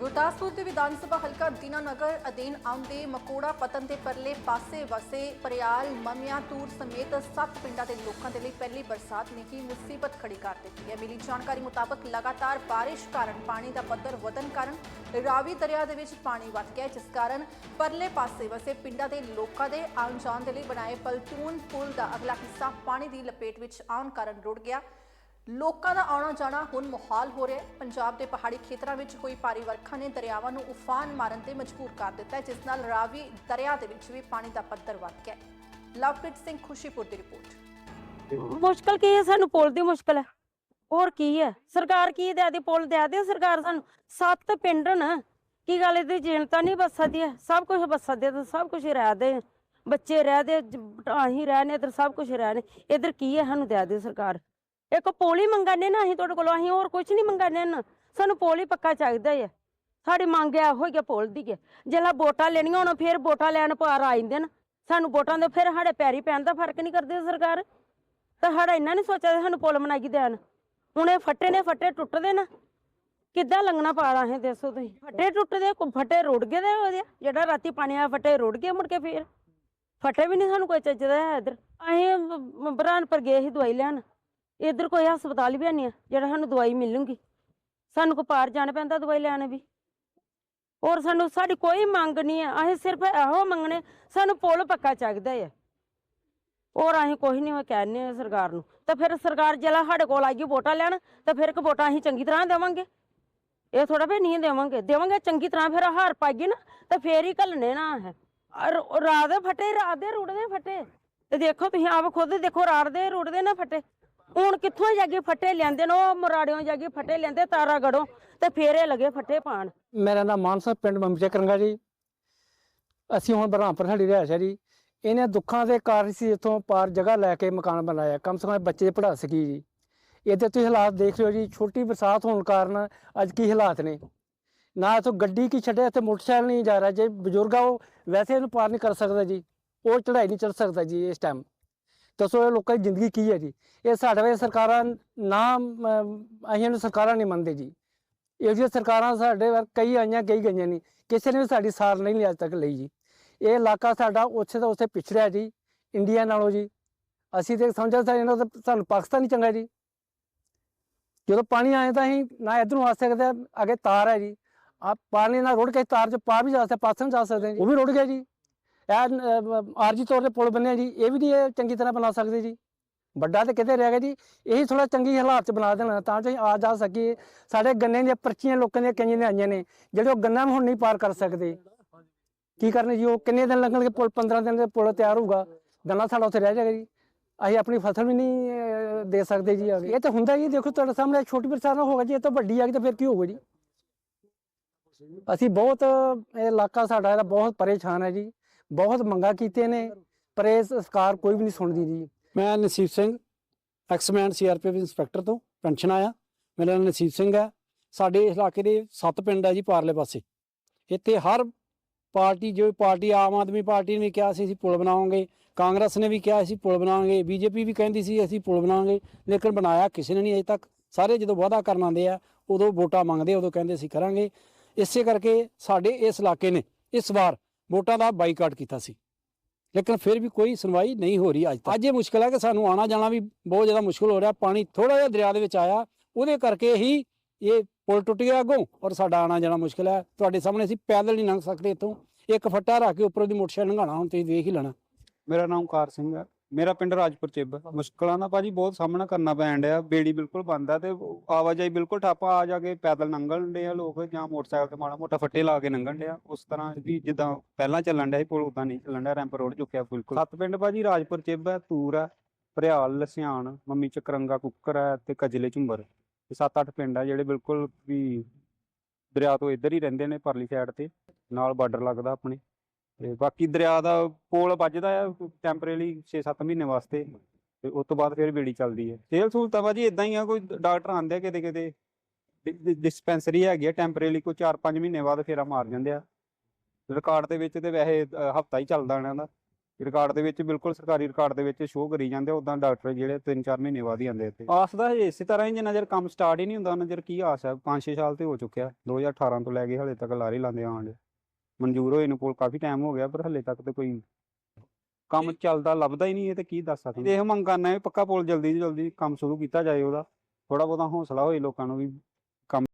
ਗੁਰਦਾਸਪੁਰ ਦੇ ਵਿਧਾਨ ਸਭਾ ਹਲਕਾ ਦੀਨਾ ਨਗਰ ਅਧੀਨ ਆਉਂਦੇ ਮਕੋੜਾ ਪਤਨ ਦੇ ਪਰਲੇ ਪਾਸੇ ਵਸੇ ਪਰਿਆਲ, ਮਮਿਆਂ, ਤੂਰ ਸਮੇਤ ਸੱਤ ਪਿੰਡਾਂ ਦੇ ਲੋਕਾਂ ਦੇ ਲਈ ਪਹਿਲੀ ਬਰਸਾਤ ਨੇ ਹੀ ਮੁਸੀਬਤ ਖੜੀ ਕਰ ਦਿੱਤੀ ਹੈ। ਮਿਲੀ ਜਾਣਕਾਰੀ ਮੁਤਾਬਕ ਲਗਾਤਾਰ ਬਾਰਿਸ਼ ਕਾਰਨ ਪਾਣੀ ਦਾ ਪੱਧਰ ਵਧਣ ਕਾਰਨ ਰਾਵੀ ਦਰਿਆ ਦੇ ਵਿੱਚ ਪਾਣੀ ਵੱਧ ਗਿਆ ਜਿਸ ਕਾਰਨ ਪਰਲੇ ਪਾਸੇ ਵਸੇ ਪਿੰਡਾਂ ਦੇ ਲੋਕਾਂ ਦੇ ਆਉਣ ਜਾਣ ਦੇ ਲਈ ਬਣਾਏ ਪਲਟੂਨ ਪੁਲ ਦਾ ਅਗਲਾ ਹਿੱਸਾ ਪਾਣੀ ਦੀ ਲਪੇਟ ਵਿੱਚ ਆਉਣ ਕਾਰਨ ਰੁੜ ਗਿਆ। ਲੋਕਾਂ ਦਾ ਆਉਣਾ ਜਾਣਾ ਹੁਣ ਮੁਹਾਲ ਹੋ ਰਿਹਾ ਹੈ। ਪੰਜਾਬ ਦੇ ਪਹਾੜੀ ਖੇਤਰਾਂ ਵਿੱਚ ਹੋਈ ਭਾਰੀ ਵਰਖਾ ਨੇ ਦਰਿਆਵਾਂ ਨੂੰ ਉਫਾਨ ਮਾਰਨ ਤੇ ਮਜਬੂਰ ਕਰ ਦਿੱਤਾ ਹੈ, ਜਿਸ ਨਾਲ ਰਾਵੀ ਦਰਿਆ ਦੇ ਵਿੱਚ ਵੀ ਪਾਣੀ ਦਾ ਪੱਧਰ ਵੱਧ ਗਿਆ ਲਵਪ੍ਰੀਤ ਸਿੰਘ ਖੁਸ਼ੀਪੁਰ ਦੀ ਰਿਪੋਰਟ। ਮੁਸ਼ਕਲ ਕੀ ਹੈ? ਸਾਨੂੰ ਪੁੱਲ ਦੀ ਮੁਸ਼ਕਲ ਹੈ। ਹੋਰ ਕੀ ਹੈ? ਸਰਕਾਰ ਕੀ ਦੇ ਦੀ ਪੁੱਲ ਦੇ ਦੇ ਸਰਕਾਰ ਸਾਨੂੰ? ਸੱਤ ਪਿੰਡ ਨਾ। ਕੀ ਗੱਲ ਇਹਦੀ? ਜਨਤਾ ਨਹੀਂ ਬਸ ਸਕਦੀ ਹੈ। ਸਭ ਕੁਝ ਬਸ ਦੇ ਤੇ ਸਭ ਕੁਝ ਰਹਿ ਦੇ। ਬੱਚੇ ਰਹਿ ਦੇ ਅਸੀਂ ਰਹਿ ਨੇ, ਇਧਰ ਸਭ ਕੁਝ ਰਹਿ ਨੇ। ਇਧਰ ਕੀ ਹੈ? ਸਾਨੂੰ ਦੇ ਦੇ ਸਰਕਾਰ। ਇੱਕ ਪੁੱਲ ਹੀ ਮੰਗਾਨੇ ਨਾ ਅਸੀਂ ਤੁਹਾਡੇ ਕੋਲੋਂ, ਅਸੀਂ ਹੋਰ ਕੁਝ ਨਹੀਂ ਮੰਗਾਨੇ ਨਾ। ਸਾਨੂੰ ਪੁੱਲ ਹੀ ਪੱਕਾ ਚਾਹੀਦਾ ਹੈ ਸਾਡੀ ਮੰਗ ਇਹੋ ਹੀ ਹੈ ਪੁੱਲ ਦੀ ਹੈ ਜਿਹੜਾ ਵੋਟਾਂ ਲੈਣੀਆਂ ਹੁਣ, ਫਿਰ ਵੋਟਾਂ ਲੈਣ ਪਾਰ ਆ ਜਾਂਦੇ ਨੇ। ਸਾਨੂੰ ਵੋਟਾਂ ਦੇ ਫਿਰ ਸਾਡੇ ਪੈਰੀ ਪੈਣ ਦਾ ਫ਼ਰਕ ਨਹੀਂ ਕਰਦੀ ਸਰਕਾਰ। ਤਾਂ ਸਾਡਾ ਇੰਨਾ ਨਹੀਂ ਸੋਚਿਆ ਸਾਨੂੰ ਪੁੱਲ ਬਣਾਈ ਦੇਣ। ਹੁਣ ਇਹ ਫੱਟੇ ਨੇ, ਫੱਟੇ ਟੁੱਟਦੇ ਨਾ। ਕਿੱਦਾਂ ਲੰਘਣਾ ਪਾੜਾ ਹੈ ਦੱਸੋ ਤੁਸੀਂ। ਫੱਟੇ ਟੁੱਟਦੇ, ਕੋ ਫੱਟੇ ਰੁੜ ਗਏ ਦੇ ਉਹਦੇ। ਜਿਹੜਾ ਰਾਤੀ ਪਾਣੀ ਆਇਆ ਫੱਟੇ ਰੁੜ ਗਏ ਮੁੜ ਕੇ ਫੇਰ। ਫੱਟੇ ਵੀ ਨਹੀਂ ਸਾਨੂੰ ਕੋਈ ਚੱਜਦਾ ਹੈ ਇੱਧਰ। ਅਸੀਂ ਬ- ਬਰਾਨਪੁਰ ਗਏ ਸੀ ਦਵਾਈ ਲੈਣ। ਇੱਧਰ ਕੋਈ ਹਸਪਤਾਲ ਵੀ ਨਹੀਂ ਆ, ਜਿਹੜਾ ਸਾਨੂੰ ਦਵਾਈ ਮਿਲੂਗੀ। ਸਾਨੂੰ ਕੋ ਪਾਰ ਜਾਣਾ ਪੈਂਦਾ ਦਵਾਈ ਲੈਣ ਵੀ। ਔਰ ਸਾਨੂੰ, ਸਾਡੀ ਕੋਈ ਮੰਗ ਨਹੀਂ ਹੈ ਅਸੀਂ ਸਿਰਫ ਇਹੋ ਮੰਗਣੇ, ਸਾਨੂੰ ਪੁੱਲ ਪੱਕਾ ਚਾਹੀਦਾ ਹੈ ਔਰ ਅਸੀਂ ਕੁਝ ਨਹੀਂ ਕਹਿੰਦੇ ਆ ਸਰਕਾਰ ਨੂੰ। ਤਾਂ ਫਿਰ ਸਰਕਾਰ ਜਿਹੜਾ ਸਾਡੇ ਕੋਲ ਆਈ, ਵੋਟਾਂ ਲੈਣ, ਤਾਂ ਫਿਰ ਕਿ ਵੋਟਾਂ ਅਸੀਂ ਚੰਗੀ ਤਰ੍ਹਾਂ ਦੇਵਾਂਗੇ। ਇਹ ਥੋੜਾ ਵੀ ਨਹੀਂ ਦੇਵਾਂਗੇ। ਦੇਵਾਂਗੇ ਚੰਗੀ ਤਰ੍ਹਾਂ, ਫਿਰ ਹਾਰ ਪਾਈਏ ਨਾ, ਤਾਂ ਫੇਰ ਹੀ ਘੱਲਣੇ ਨਾ ਹੈ ਔਰ ਰਾਤ ਦੇ ਫਟੇ, ਰਾਤ ਦੇ ਰੁੜਦੇ ਫਟੇ। ਤੇ ਦੇਖੋ ਤੁਸੀਂ ਆਪ ਖੁਦ ਦੇਖੋ, ਰਾਤ ਦੇ ਰੁੜਦੇ ਨਾ ਫਟੇ। ਹੁਣ ਕਿੱਥੋਂ ਜਾ ਕੇ ਫੱਟੇ ਲਿਆਂਦੇ ਨੇ, ਉਹ ਮਰਾੜਿਓਂ ਜਾ ਫੱਟੇ ਲਿਆਂਦੇ ਤਾਰਾ ਤੇ ਫੇਰੇ ਲਗੇ ਫੱਟੇ ਪਾਣ ਮੇਰਾ ਨਾਮ ਮਾਨਸਾ ਪਿੰਡ ਮਮਜਾ ਕਰੰਗਾ ਜੀ। ਅਸੀਂ ਹੁਣ ਬਰਹਾਮਪੁਰ ਸਾਡੀ ਰਿਹਾਇਸ਼ ਹੈ ਜੀ। ਇਹਨੇ ਦੁੱਖਾਂ ਦੇ ਕਾਰਨ ਸੀ ਇੱਥੋਂ ਪਾਰ ਜਗ੍ਹਾ ਲੈ ਕੇ ਮਕਾਨ ਬਣਾਇਆ। ਕਮ ਸੇ ਕਮ ਬੱਚੇ ਪੜ੍ਹਾ ਸਕੀ ਜੀ। ਇਹਦੇ ਤੁਸੀਂ ਹਾਲਾਤ ਦੇਖ ਰਹੇ ਹੋ ਜੀ, ਛੋਟੀ ਬਰਸਾਤ ਹੋਣ ਕਾਰਨ ਅੱਜ ਕੀ ਹਾਲਾਤ ਨੇ। ਨਾ ਇੱਥੋਂ ਗੱਡੀ ਕੀ ਛੱਡਿਆ ਤੇ ਮੋਟਰਸਾਈਕਲ ਨਹੀਂ ਜਾ ਰਿਹਾ। ਜੇ ਬਜ਼ੁਰਗ ਆ ਉਹ ਵੈਸੇ ਇਹਨੂੰ ਪਾਰ ਨਹੀਂ ਕਰ ਸਕਦਾ ਜੀ। ਉਹ ਚੜਾਈ ਨਹੀਂ ਚੜ੍ਹ ਸਕਦਾ ਜੀ ਇਸ ਟਾਈਮ ਦੱਸੋ ਇਹ ਲੋਕਾਂ ਦੀ ਜ਼ਿੰਦਗੀ ਕੀ ਹੈ ਜੀ? ਇਹ ਸਾਡੇ ਵੇ ਸਰਕਾਰਾਂ ਨਾ ਅਸੀਂ ਇਹਨੂੰ ਸਰਕਾਰਾਂ ਨਹੀਂ ਮੰਨਦੇ ਜੀ। ਇਹੋ ਜਿਹੀਆਂ ਸਰਕਾਰਾਂ ਸਾਡੇ ਵੱਲ ਕਈ ਆਈਆਂ ਕਈ ਗਈਆਂ ਨਹੀਂ ਕਿਸੇ ਨੇ ਵੀ ਸਾਡੀ ਸਾਰ ਨਹੀਂ ਲਈ ਅੱਜ ਤੱਕ ਲਈ ਜੀ। ਇਹ ਇਲਾਕਾ ਸਾਡਾ ਉੱਥੇ ਦਾ ਉੱਥੇ ਪਿਛੜਿਆ ਜੀ ਇੰਡੀਆ ਨਾਲੋਂ ਜੀ। ਅਸੀਂ ਤੇ ਸਮਝਿਆ ਸੀ ਇਹਨਾਂ ਦਾ ਸਾਨੂੰ ਪਾਕਿਸਤਾਨ ਹੀ ਚੰਗਾ ਜੀ। ਜਦੋਂ ਪਾਣੀ ਆਏ ਤਾਂ ਅਸੀਂ ਨਾ ਇਧਰੋਂ ਆ ਸਕਦੇ ਹਾਂ, ਅੱਗੇ ਤਾਰ ਹੈ ਜੀ। ਆ ਪਾਣੀ ਨਾਲ ਰੁੜ ਕੇ ਤਾਰ ਚ ਪਾਰ ਵੀ ਜਾ ਸਕਦੇ ਪਾਸੇ ਨੂੰ ਜਾ ਸਕਦੇ ਉਹ ਵੀ ਰੁੜ ਗਿਆ ਜੀ। ਇਹ ਆਰਜੀ ਤੌਰ ਤੇ ਪੁਲ ਬੰਨਿਆ ਜੀ, ਇਹ ਵੀ ਨਹੀਂ ਇਹ ਚੰਗੀ ਤਰ੍ਹਾਂ ਬਣਾ ਸਕਦੇ ਜੀ। ਵੱਡਾ ਤੇ ਕਿਤੇ ਰਹਿ ਗਿਆ ਜੀ, ਇਹੀ ਥੋੜਾ ਚੰਗੀ ਹਾਲਾਤ ਚ ਬਣਾ ਦੇਣਾ, ਤਾਂ ਜੋ ਆ ਜਾ ਸਕੀਏ। ਸਾਡੇ ਗੰਨੇ ਦੀਆਂ ਪਰਚੀਆਂ ਲੋਕਾਂ ਦੀਆਂ ਕਈਆਂ ਦੀਆਂ ਆਈਆਂ ਨੇ, ਜਿਹੜੇ ਉਹ ਗੰਨਾ ਵੀ ਹੁਣ ਨਹੀਂ ਪਾਰ ਕਰ ਸਕਦੇ। ਕੀ ਕਰਨੇ ਜੀ, ਉਹ ਕਿੰਨੇ ਦਿਨ ਲੱਗਣਗੇ ਪੁਲ 15 ਦਿਨ ਦੇ ਪੁਲ ਤਿਆਰ ਹੋਊਗਾ, ਗੰਨਾ ਸਾਡਾ ਉੱਥੇ ਰਹਿ ਜਾਏਗਾ ਜੀ। ਅਸੀਂ ਆਪਣੀ ਫਸਲ ਵੀ ਨਹੀਂ ਦੇ ਸਕਦੇ ਜੀ ਅੱਗੇ। ਇਹ ਤਾਂ ਹੁੰਦਾ ਜੀ ਦੇਖੋ ਤੁਹਾਡੇ ਸਾਹਮਣੇ ਛੋਟੀ ਬਰਸਾਤ ਨਾਲ ਹੋਗਾ ਜੀ, ਇਹ ਤਾਂ ਵੱਡੀ ਆ ਗਈ ਤਾਂ ਫਿਰ ਕੀ ਹੋਊਗਾ ਜੀ। ਅਸੀਂ ਬਹੁਤ, ਇਹ ਇਲਾਕਾ ਸਾਡਾ ਇਹਦਾ ਬਹੁਤ ਪਰੇਸ਼ਾਨ ਹੈ ਜੀ। ਬਹੁਤ ਮੰਗਾ ਕੀਤੇ ਨੇ, ਪਰ ਇਹ ਸਰਕਾਰ ਕੋਈ ਵੀ ਨਹੀਂ ਸੁਣਦੀ ਜੀ। ਮੈਂ Naseeb Singh ex man CRPF inspector ਤੋਂ, ਪੈਨਸ਼ਨ ਆਇਆ। ਮੇਰਾ ਨਾਮ ਨਸੀਬ ਸਿੰਘ ਹੈ। ਸਾਡੇ ਇਸ ਇਲਾਕੇ ਦੇ ਸੱਤ ਪਿੰਡ ਹੈ ਜੀ ਪਾਰਲੇ ਪਾਸੇ। ਇੱਥੇ ਹਰ ਪਾਰਟੀ, ਜੋ ਪਾਰਟੀ, ਆਮ ਆਦਮੀ ਪਾਰਟੀ ਨੇ ਵੀ ਕਿਹਾ ਸੀ, ਅਸੀਂ ਪੁਲ ਬਣਾਵਾਂਗੇ। ਕਾਂਗਰਸ ਨੇ ਵੀ ਕਿਹਾ, ਅਸੀਂ ਪੁਲ ਬਣਾਵਾਂਗੇ। ਬੀਜੇਪੀ ਵੀ ਕਹਿੰਦੀ ਸੀ, ਅਸੀਂ ਪੁਲ ਬਣਾਵਾਂਗੇ। ਲੇਕਿਨ ਬਣਾਇਆ ਕਿਸੇ ਨੇ ਨਹੀਂ ਅਜੇ ਤੱਕ। ਸਾਰੇ ਜਦੋਂ ਵਾਅਦਾ ਕਰਨ ਆਉਂਦੇ ਆ, ਉਦੋਂ ਵੋਟਾਂ ਮੰਗਦੇ ਉਦੋਂ ਕਹਿੰਦੇ ਅਸੀਂ ਕਰਾਂਗੇ। ਇਸੇ ਕਰਕੇ ਸਾਡੇ ਇਸ ਇਲਾਕੇ ਨੇ, ਇਸ ਵਾਰ ਵੋਟਾਂ ਦਾ ਬਾਈਕਾਟ ਕੀਤਾ ਸੀ। ਲੇਕਿਨ ਫਿਰ ਵੀ ਕੋਈ ਸੁਣਵਾਈ ਨਹੀਂ ਹੋ ਰਹੀ ਅੱਜ ਤੱਕ। ਅੱਜ ਇਹ ਮੁਸ਼ਕਲ ਹੈ ਕਿ ਸਾਨੂੰ ਆਣਾ ਜਾਣਾ ਵੀ ਬਹੁਤ ਜ਼ਿਆਦਾ ਮੁਸ਼ਕਲ ਹੋ ਰਿਹਾ। ਪਾਣੀ ਥੋੜਾ ਜਿਹਾ ਦਰਿਆ ਦੇ ਵਿੱਚ ਆਇਆ। ਉਹਦੇ ਕਰਕੇ ਹੀ ਇਹ ਪੁਲ ਟੁੱਟ ਗਿਆ ਅੱਗੋਂ ਔਰ ਸਾਡਾ ਆਣਾ ਜਾਣਾ ਮੁਸ਼ਕਲ ਹੈ ਤੁਹਾਡੇ ਸਾਹਮਣੇ ਅਸੀਂ ਪੈਦਲ ਨਹੀਂ ਲੰਘ ਸਕਦੇ ਇੱਥੋਂ। ਇੱਕ ਫੱਟਾ ਰੱਖ ਕੇ ਉੱਪਰੋਂ ਦੀ ਮੋਟਰਸਾਈਕਲ ਲੰਘਾਣਾ ਹੁਣ ਤੁਸੀਂ ਦੇਖ ਹੀ ਲੈਣਾ। ਮੇਰਾ ਨਾਮ ਕਾਰ ਸਿੰਘ ਹੈ ਮੇਰਾ ਪਿੰਡ ਰਾਜਪੁਰ ਚਿੱਬ ਹੈ। ਮੁਸ਼ਕਲਾਂ ਦਾ ਭਾਜੀ ਬਹੁਤ ਸਾਹਮਣਾ ਕਰਨਾ ਪੈਣ ਡਿਆ। ਬੇੜੀ ਬਿਲਕੁਲ ਬੰਦ ਆ ਤੇ ਆਵਾਜਾਈ ਬਿਲਕੁਲ ਠੱਪ ਆ ਆ ਜਾ ਕੇ ਪੈਦਲ ਲੰਘਣ ਡੇ ਆ ਲੋਕ ਜਾਂ ਮੋਟਰਸਾਈਕਲ ਤੇ ਮਾੜਾ ਮੋਟਾ ਫੱਟੇ ਲਾ ਕੇ ਲੰਘਣ ਡਿਆ ਉਸ ਤਰ੍ਹਾਂ ਵੀ ਜਿੱਦਾਂ ਪਹਿਲਾਂ ਚੱਲਣ ਡਿਆ ਸੀ, ਪੁਲ ਉਦਾਂ ਨਹੀਂ ਚੱਲਣ ਡਿਆ, ਰੈਂਪ ਰੋਡ ਚੁੱਕਿਆ ਬਿਲਕੁਲ। ਸੱਤ ਪਿੰਡ ਭਾਜੀ ਰਾਜਪੁਰ ਚਿੱਬ ਹੈ ਤੂਰ ਹੈ, ਭਰਿਆਲ ਲਸਿਆਣ ਮੰਮੀ ਚਕਰੰਗਾ ਕੁੱਕਰ ਹੈ ਤੇ ਕਜਲੇ ਝੁੰਬਰ। ਇਹ ਸੱਤ ਅੱਠ ਪਿੰਡ ਆ ਜਿਹੜੇ ਬਿਲਕੁਲ ਵੀ ਦਰਿਆ ਤੋਂ ਇੱਧਰ ਹੀ ਰਹਿੰਦੇ ਨੇ ਪਰਲੀ ਸਾਈਡ ਤੇ, ਨਾਲ ਬਾਰਡਰ ਲੱਗਦਾ ਆਪਣੇ। ਤੇ ਬਾਕੀ ਦਰਿਆ ਦਾ ਪੋਲ ਵੱਜਦਾ ਆ ਟੈਂਪਰੇਰੀ 6-7 ਮਹੀਨੇ ਵਾਸਤੇ ਤੇ ਉਸ ਤੋਂ ਬਾਅਦ ਫਿਰ ਬੇੜੀ ਚੱਲਦੀ ਹੈ ਸਿਹਤ ਸਹੂਲਤਾਂ ਭਾਜੀ ਇਦਾਂ ਹੀ ਆ, ਕੋਈ ਡਾਕਟਰ ਆਂਦੇ ਆ ਕਿਤੇ ਕਿਤੇ ਡਿਸਪੈਂਸਰੀ ਹੈਗੀ ਆ ਟੈਂਪਰੇਰੀ ਕੋਈ 4-5 ਮਹੀਨੇ ਬਾਅਦ ਫੇਰਾ ਮਾਰ ਜਾਂਦੇ ਆ। ਰਿਕਾਰਡ ਦੇ ਵਿੱਚ ਤੇ ਵੈਸੇ ਹਫਤਾ ਹੀ ਚੱਲਦਾ ਇਹਨਾਂ ਦਾ। ਰਿਕਾਰਡ ਦੇ ਵਿੱਚ ਬਿਲਕੁਲ ਸਰਕਾਰੀ ਰਿਕਾਰਡ ਦੇ ਵਿੱਚ ਸ਼ੋਅ ਕਰੀ ਜਾਂਦੇ ਉਦਾਂ ਡਾਕਟਰ ਜਿਹੜੇ 3-4 ਮਹੀਨੇ ਬਾਅਦ ਹੀ ਆਉਂਦੇ ਇੱਥੇ। ਆਸ ਦਾ ਹਜੇ ਇਸੇ ਤਰ੍ਹਾਂ ਹੀ, ਜਿੰਨਾ ਚਿਰ ਕੰਮ ਸਟਾਰਟ ਹੀ ਨਹੀਂ ਹੁੰਦਾ, ਉਹਨਾਂ ਚਿਰ ਕੀ ਆਸ ਹੈ 5-6 ਸਾਲ ਤੇ ਹੋ ਚੁੱਕਿਆ। 2018 ਤੋਂ ਲੈ ਕੇ ਹਲੇ ਤੱਕ ਲਾਰੇ ਲਾਉਂਦੇ ਆਂਦੇ ਮਨਜ਼ੂਰ ਹੋਏ ਨੂੰ ਕੋਲ ਕਾਫੀ ਟਾਈਮ ਹੋ ਗਿਆ ਪਰ ਹਲੇ ਤੱਕ ਤੇ ਕੋਈ ਕੰਮ ਚੱਲਦਾ ਲੱਭਦਾ ਹੀ ਨਹੀਂ ਇਹ ਤੇ ਕੀ ਦੱਸ ਸਕਦੇ ਇਹ ਮੰਗ ਕਰਨਾ ਵੀ ਪੱਕਾ ਪੁਲ ਜਲਦੀ ਤੋਂ ਜਲਦੀ ਕੰਮ ਸ਼ੁਰੂ ਕੀਤਾ ਜਾਏ ਉਹਦਾ। ਥੋੜਾ ਬਹੁਤਾ ਹੌਸਲਾ ਹੋਏ ਲੋਕਾਂ ਨੂੰ ਵੀ